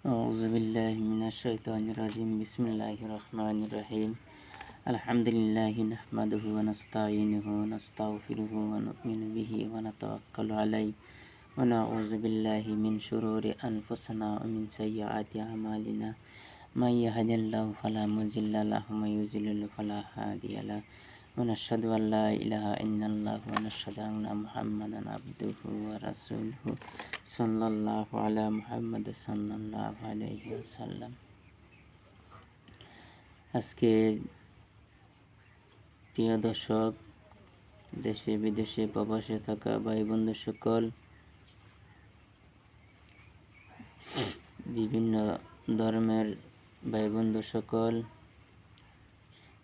أعوذ بالله من الشيطان الرجيم. بسم الله الرحمن الرحيم. الحمد لله نحمده ونستعينه ونستغفره ونؤمن به ونتوكل عليه. ونعوذ بالله من شرور أنفسنا ومن سيئات أعمالنا. من يهد الله فلا مضل له ومن يضلل فلا هادي له. ونشهد أن لا إله إلا الله ونشهد أن محمدا عبده ورسوله صلى الله على محمد صلى الله عليه وسلم আজকে প্রিয় দর্শক দেশে বিদেশে প্রবাসে থাকা ভাই বন্ধু সকল বিভিন্ন ধর্মের ভাই বন্ধু সকল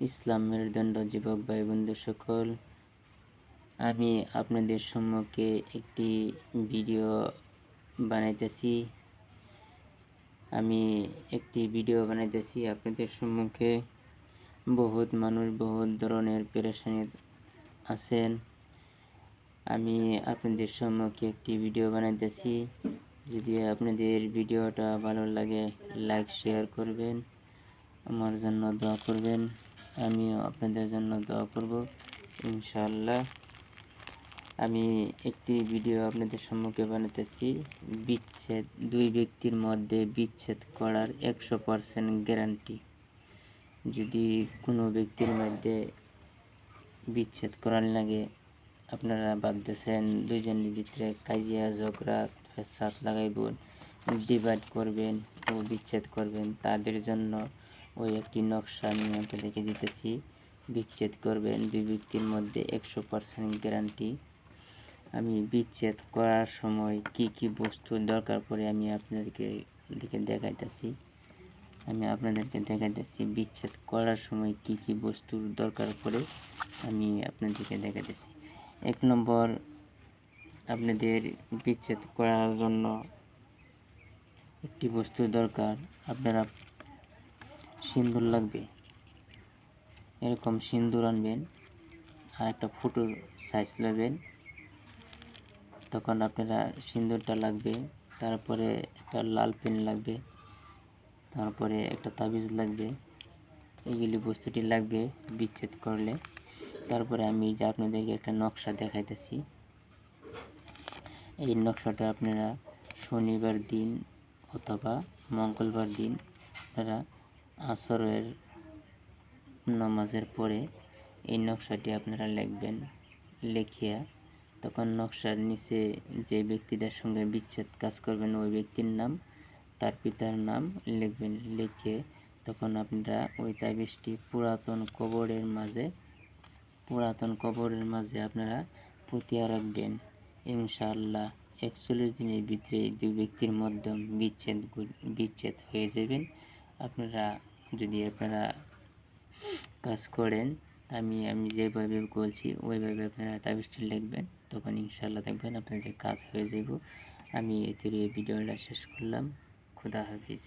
ইসলামের মেরুদণ্ড যুবক ভাই বন্ধু সকল, আমি আপনাদের সম্মুখে একটি ভিডিও বানাইতেছি। আমি একটি ভিডিও বানাইতেছি আপনাদের সম্মুখে। বহুত মানুষ বহুত ধরনের পেরেশানি আছেন। আমি আপনাদের সম্মুখে একটি ভিডিও বানাইতেছি। যদি আপনাদের ভিডিওটা ভালো লাগে, লাইক, শেয়ার করবেন। আমার জন্য দোয়া করবেন। আমিও আপনাদের জন্য দোয়া করব ইনশাল্লাহ আমি একটি ভিডিও আপনাদের সম্মুখে বানাতেছি বিচ্ছেদ, দুই ব্যক্তির মধ্যে বিচ্ছেদ করার একশো পারসেন্ট গ্যারান্টি। যদি কোনো ব্যক্তির মধ্যে বিচ্ছেদ করার লাগে, আপনারা ভাবতেছেন দুইজনের ভিতরে কাজিয়া, ঝগড়া ফেসাদ লাগাইবেন ডিভাইড করবেন ও বিচ্ছেদ করবেন, তাদের জন্য ওই একটি নকশা আমি আপনাদেরকে দিতেছি। বিচ্ছেদ করবেন দুই ব্যক্তির মধ্যে একশো পার্সেন্ট গ্যারান্টি আমি বিচ্ছেদ করার সময় কি কি বস্তুর দরকার পড়ে আমি আপনাদেরকে দিকে দেখাইতেছি। আমি আপনাদেরকে দেখাইতেছি বিচ্ছেদ করার সময় কি কি বস্তুর দরকার পড়ে আমি আপনাদেরকে দেখাইতেছি। এক নম্বর, আপনাদের বিচ্ছেদ করার জন্য একটি বস্তুর দরকার। আপনারা সিন্দুর লাগবে। এরকম সিন্দুর আনবেন, আর একটা ফুটোর সাইজ নেবেন। তখন আপনারা সিন্দুরটা লাগবে, তারপরে একটা লাল পেন লাগবে, তারপরে একটা তাবিজ লাগবে। এইগুলি বস্তুটি লাগবে বিচ্ছেদ করলে। তারপরে আমি যে আপনাদেরকে একটা নকশা দেখাইতেছি। এই নকশাটা আপনারা শনিবার দিন অথবা মঙ্গলবার দিন আপনারা আসরের নামাজের পরে এই নকশাটি আপনারা লিখবেন, লেখিয়া তখন নকশার নিচে যে ব্যক্তিদের সঙ্গে বিচ্ছেদ কাজ করবেন ওই ব্যক্তির নাম, তার পিতার নাম লিখবেন, লিখে তখন আপনারা ওই তাবিজটি পুরাতন কবরের মাঝে, পুরাতন কবরের মাঝে আপনারা পুঁতিয়া রাখবেন। ইনশাআল্লাহ একচল্লিশ দিনের ভিতরে দুই ব্যক্তির মধ্যে বিচ্ছেদ বিচ্ছেদ হয়ে যাবেন। আপনারা যদি আপনারা কাজ করেন, আমি আমি যেভাবে বলছি, ওইভাবে আপনারা তাবিজটা লিখবেন তখন ইনশাল্লাহ দেখবেন আপনাদের কাজ হয়ে যাব আমি এতে ভিডিওটা শেষ করলাম। খুদা হাফিজ।